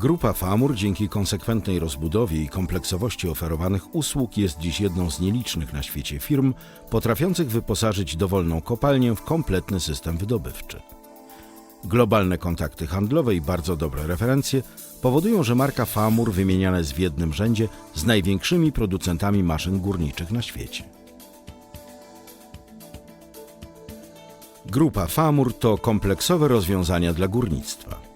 Grupa Famur dzięki konsekwentnej rozbudowie i kompleksowości oferowanych usług jest dziś jedną z nielicznych na świecie firm potrafiących wyposażyć dowolną kopalnię w kompletny system wydobywczy. Globalne kontakty handlowe i bardzo dobre referencje powodują, że marka Famur wymieniana jest w jednym rzędzie z największymi producentami maszyn górniczych na świecie. Grupa Famur to kompleksowe rozwiązania dla górnictwa.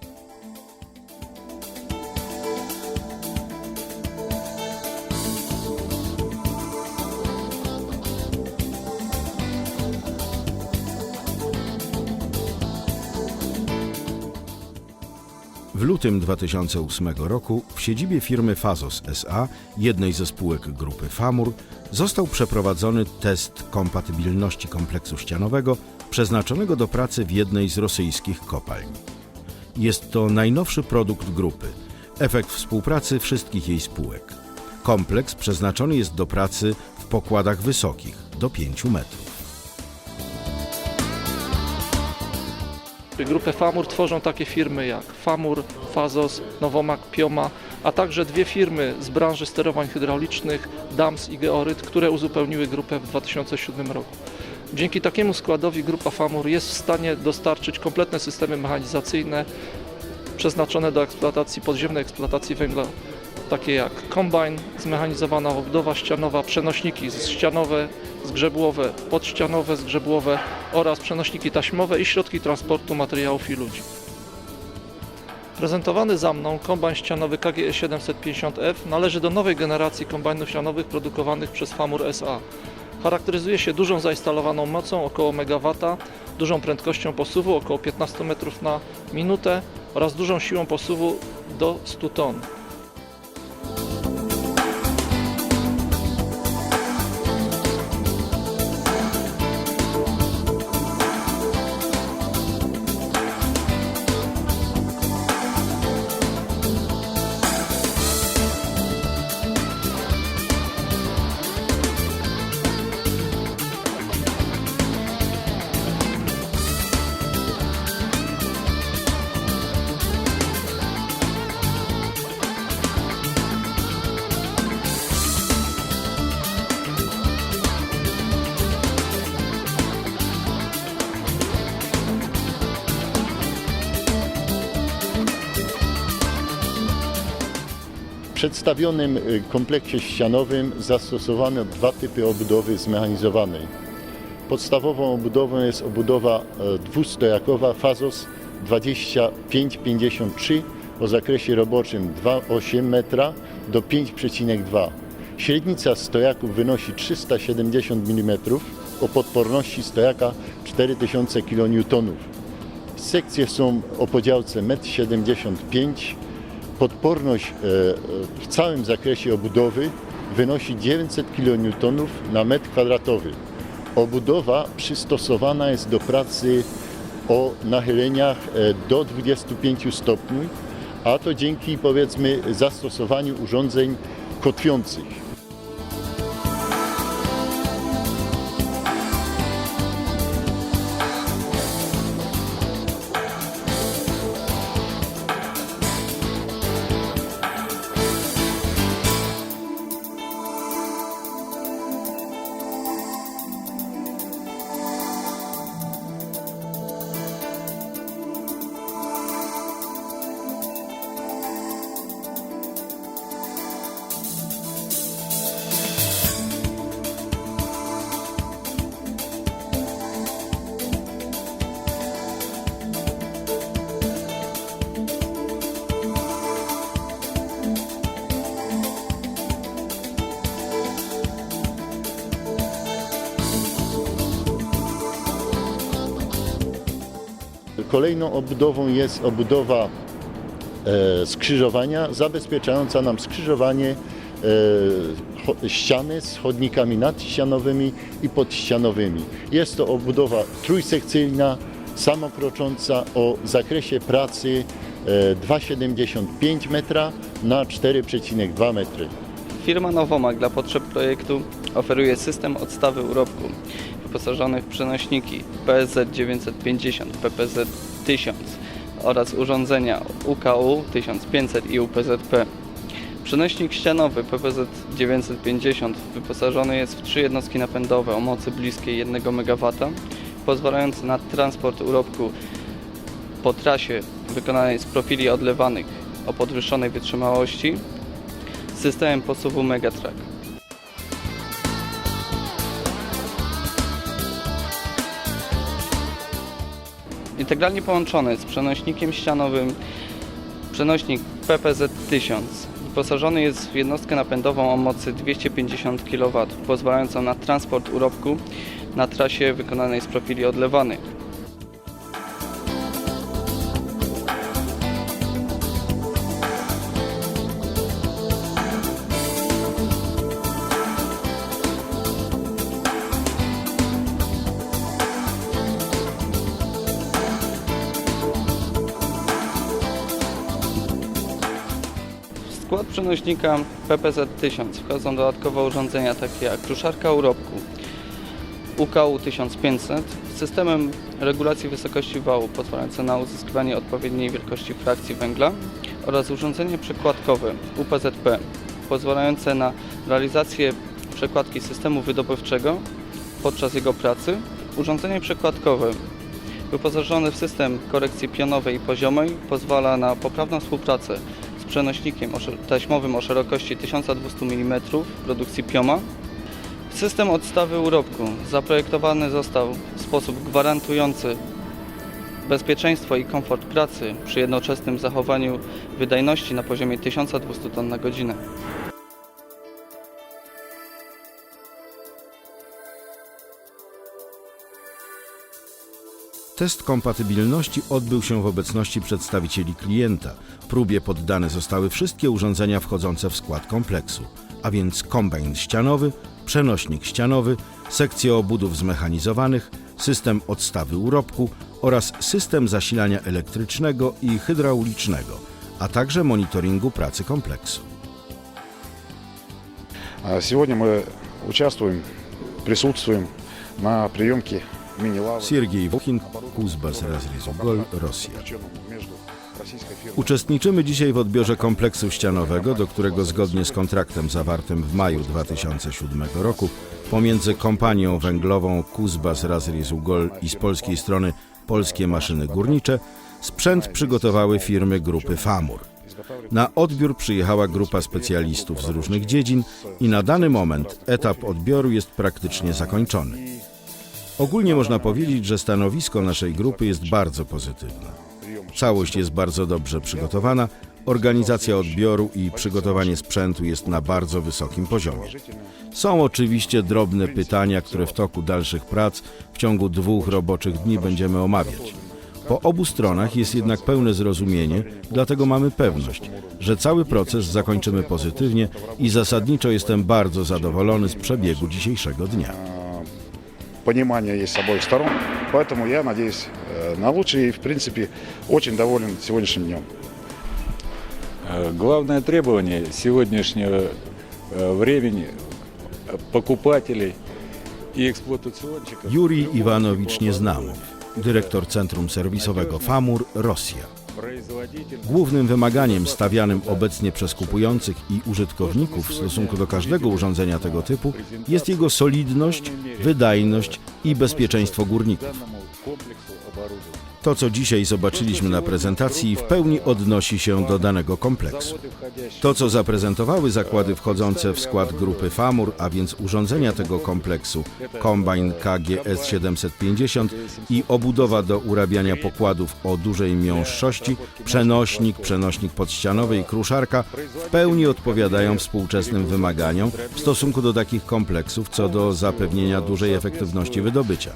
Lutym 2008 roku w siedzibie firmy Fazos SA, jednej ze spółek grupy Famur, został przeprowadzony test kompatybilności kompleksu ścianowego przeznaczonego do pracy w jednej z rosyjskich kopalń. Jest to najnowszy produkt grupy, efekt współpracy wszystkich jej spółek. Kompleks przeznaczony jest do pracy w pokładach wysokich, do 5 metrów. Grupę Famur tworzą takie firmy jak Famur, Fazos, Nowomak, Pioma, a także dwie firmy z branży sterowań hydraulicznych, DAMS i Georyt, które uzupełniły grupę w 2007 roku. Dzięki takiemu składowi grupa Famur jest w stanie dostarczyć kompletne systemy mechanizacyjne przeznaczone do eksploatacji podziemnej eksploatacji węgla, takie jak kombajn, zmechanizowana obudowa ścianowa, przenośniki ścianowe, zgrzebłowe, podścianowe, zgrzebłowe oraz przenośniki taśmowe i środki transportu materiałów i ludzi. Prezentowany za mną kombajn ścianowy KGE 750F należy do nowej generacji kombajnów ścianowych produkowanych przez Famur SA. Charakteryzuje się dużą zainstalowaną mocą około MW, dużą prędkością posuwu około 15 metrów na minutę oraz dużą siłą posuwu do 100 ton. Przedstawionym y, kompleksie ścianowym zastosowano dwa typy obudowy zmechanizowanej. Podstawową obudową jest obudowa e, dwustojakowa Fazos 2553 o zakresie roboczym 2,8 metra do 5,2. Średnica stojaków wynosi 370 mm o podporności stojaka 4000 kN. Sekcje są o podziałce 1,75 m. Podporność e, e, w całym zakresie obudowy wynosi 900 kN na metr kwadratowy. Obudowa przystosowana jest do pracy o nachyleniach e, do 25 stopni, a to dzięki powiedzmy zastosowaniu urządzeń kotwiących. Kolejną obudową jest obudowa e, skrzyżowania, zabezpieczająca nam skrzyżowanie e, ściany z chodnikami nadścianowymi i podścianowymi. Jest to obudowa trójsekcyjna, samokrocząca o zakresie pracy e, 2,75 metra na 4,2 metry. Firma Nowomak dla potrzeb projektu oferuje system odstawy urobku wyposażony w przenośniki PSZ 950, PPZ 1000 oraz urządzenia UKU 1500 i UPZP. Przenośnik ścianowy PPZ 950 wyposażony jest w trzy jednostki napędowe o mocy bliskiej 1 MW, pozwalający na transport urobku po trasie wykonanej z profili odlewanych o podwyższonej wytrzymałości systemem posuwu Megatrack. Integralnie połączony z przenośnikiem ścianowym przenośnik PPZ 1000 wyposażony jest w jednostkę napędową o mocy 250 kW, pozwalającą na transport urobku na trasie wykonanej z profili odlewanych. Przenośnika PPZ 1000 wchodzą dodatkowe urządzenia takie jak kruszarka urobku UKU 1500 z systemem regulacji wysokości wału pozwalające na uzyskiwanie odpowiedniej wielkości frakcji węgla oraz urządzenie przekładkowe UPZP pozwalające na realizację przekładki systemu wydobywczego podczas jego pracy. Urządzenie przekładkowe wyposażone w system korekcji pionowej i poziomej pozwala na poprawną współpracę przenośnikiem taśmowym o szerokości 1200 mm produkcji Pioma. System odstawy urobku zaprojektowany został w sposób gwarantujący bezpieczeństwo i komfort pracy przy jednoczesnym zachowaniu wydajności na poziomie 1200 ton na godzinę. Test kompatybilności odbył się w obecności przedstawicieli klienta. Próbie poddane zostały wszystkie urządzenia wchodzące w skład kompleksu, a więc kombajn ścianowy, przenośnik ścianowy, sekcje obudów zmechanizowanych, system odstawy urobku oraz system zasilania elektrycznego i hydraulicznego, a także monitoringu pracy kompleksu. А Сегодня мы участвуем, присутствуем на приемке мини-лавы. Siergiej Wokin, Kuzbas Razryzugol, Rosja. Uczestniczymy dzisiaj w odbiorze kompleksu ścianowego, do którego zgodnie z kontraktem zawartym w maju 2007 roku pomiędzy kompanią węglową Kuzbas Razryzugol i z polskiej strony Polskie Maszyny Górnicze sprzęt przygotowały firmy grupy FAMUR. Na odbiór przyjechała grupa specjalistów z różnych dziedzin i na dany moment etap odbioru jest praktycznie zakończony. Ogólnie można powiedzieć, że stanowisko naszej grupy jest bardzo pozytywne. Całość jest bardzo dobrze przygotowana, organizacja odbioru i przygotowanie sprzętu jest na bardzo wysokim poziomie. Są oczywiście drobne pytania, które w toku dalszych prac w ciągu dwóch roboczych dni będziemy omawiać. Po obu stronach jest jednak pełne zrozumienie, dlatego mamy pewność, że cały proces zakończymy pozytywnie i zasadniczo jestem bardzo zadowolony z przebiegu dzisiejszego dnia. Понимание есть с обоих сторон. Поэтому я надеюсь э, на лучшее и, в принципе, очень доволен сегодняшним днем. Э, Главное требование сегодняшнего э, времени покупателей и эксплуатационщиков. Jurij Iwanowicz Nieznamow, dyrektor Centrum Serwisowego FAMUR, Rosja. Głównym wymaganiem stawianym obecnie przez kupujących i użytkowników w stosunku do każdego urządzenia tego typu jest jego solidność, wydajność i bezpieczeństwo górników. To, co dzisiaj zobaczyliśmy na prezentacji, w pełni odnosi się do danego kompleksu. To, co zaprezentowały zakłady wchodzące w skład grupy FAMUR, a więc urządzenia tego kompleksu, kombajn KGS 750 i obudowa do urabiania pokładów o dużej miąższości, przenośnik, przenośnik podścianowy i kruszarka, w pełni odpowiadają współczesnym wymaganiom w stosunku do takich kompleksów co do zapewnienia dużej efektywności wydobycia.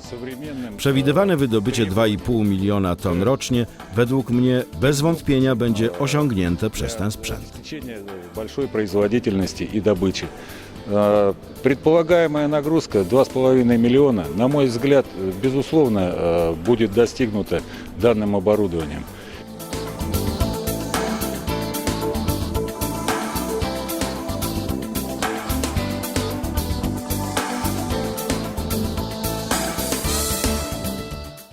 Przewidywane wydobycie 2,5 miliona ton rocznie według mnie bez wątpienia będzie osiągnięte przez ten sprzęt. обеспечения э, большой производительности и добычи. Э, Предполагаемая нагрузка 2,5 миллиона, на мой взгляд, э, безусловно, э, будет достигнута данным оборудованием.